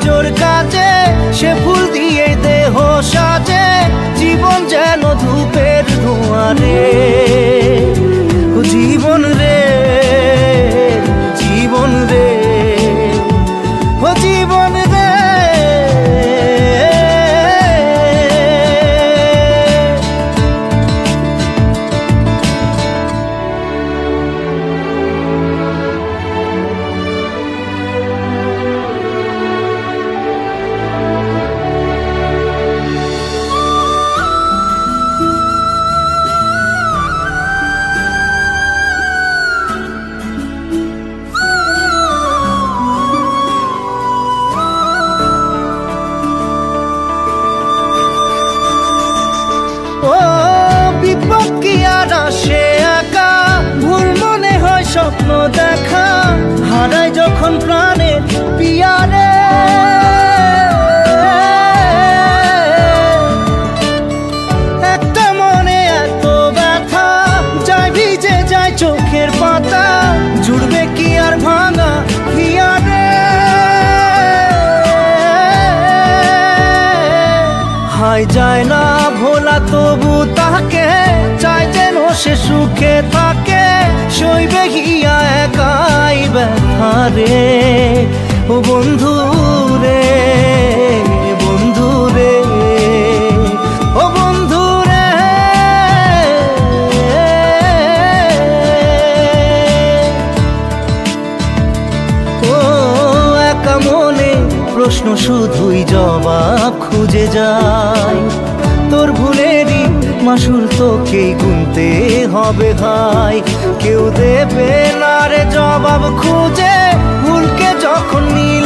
পুজোর কাজে সে ফুল দিয়ে দেহ সাজে জীবন যেন ধূপের ধোঁয়ারে যখন প্রাণের পিয়ারে। একটা মনে এত ব্যথা ভিজে যায় চোখের পাতা, জুড়বে কি আর ভাঙা হিয়ারে। হাই যায় না ভোলা, তবু তাকে চাই যেন সে সুখে রে, ও বন্ধু রে বন্ধু রে, ও বন্ধু রে। ও একা মনে প্রশ্ন শুধুই জবাব খুঁজে যায় তোর ভুলেরই মাসুল তোকেই গুনতে হবে ভাই। কেউ দেবে না রে জবাব খুঁজে। ভুলকে যখন নিলি